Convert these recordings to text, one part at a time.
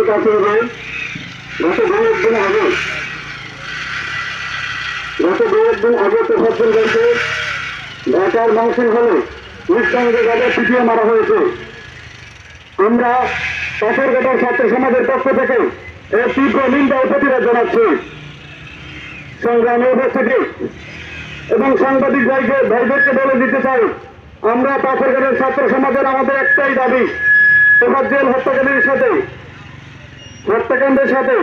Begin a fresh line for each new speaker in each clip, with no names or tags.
আপনাদের কাছে যে গত কয়েকদিন আগে। গত কয়েকদিন আগে প্রশাসনগঞ্জে ঢাকার মাংসিং হলে নিঃসঙ্গে গাড়ি পিটিয়ে মারা হয়েছে। আমরা পাথরঘাটার ছাত্র সমাজের পক্ষ থেকে এর তীব্র নিন্দা ও প্রতিবাদ জানাচ্ছি। সংগ্রামী উপস্থিতি। এবং সাংবাদিক ভাইকে, ভাইদেরকে বলে দিতে চাই, আমরা পাথরঘাটের ছাত্র সমাজের আমাদের একটাই দাবি তোফাজ্জেল হত্যাকারীর সাথে হত্যাকাণ্ডের সাথে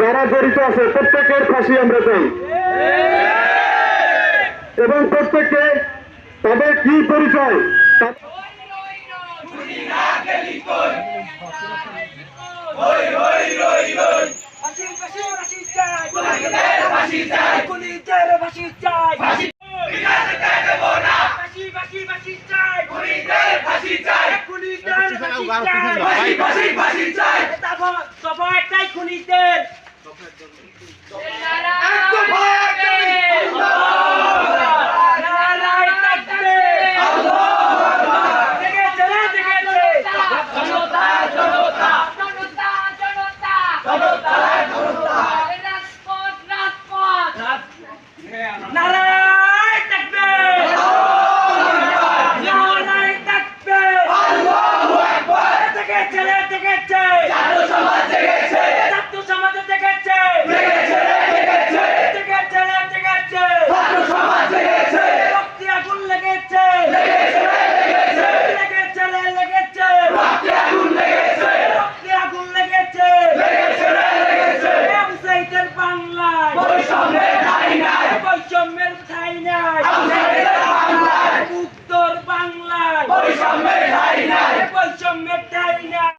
যারা জড়িত আছে প্রত্যেকের ফাঁসি আমরা চাই। এবং প্রত্যেককে তাদের কি পরিচয়
ফাঁসি ফাঁসি ফাঁসি চাই। বাংলায়।
বৈষম্যের ঠাই নাই। বৈষম্যের ঠাই নাই। বাংলায়। উত্তর
বাংলায়। বৈষম্যের ঠাই নাই। বৈষম্যের ঠাই নাই।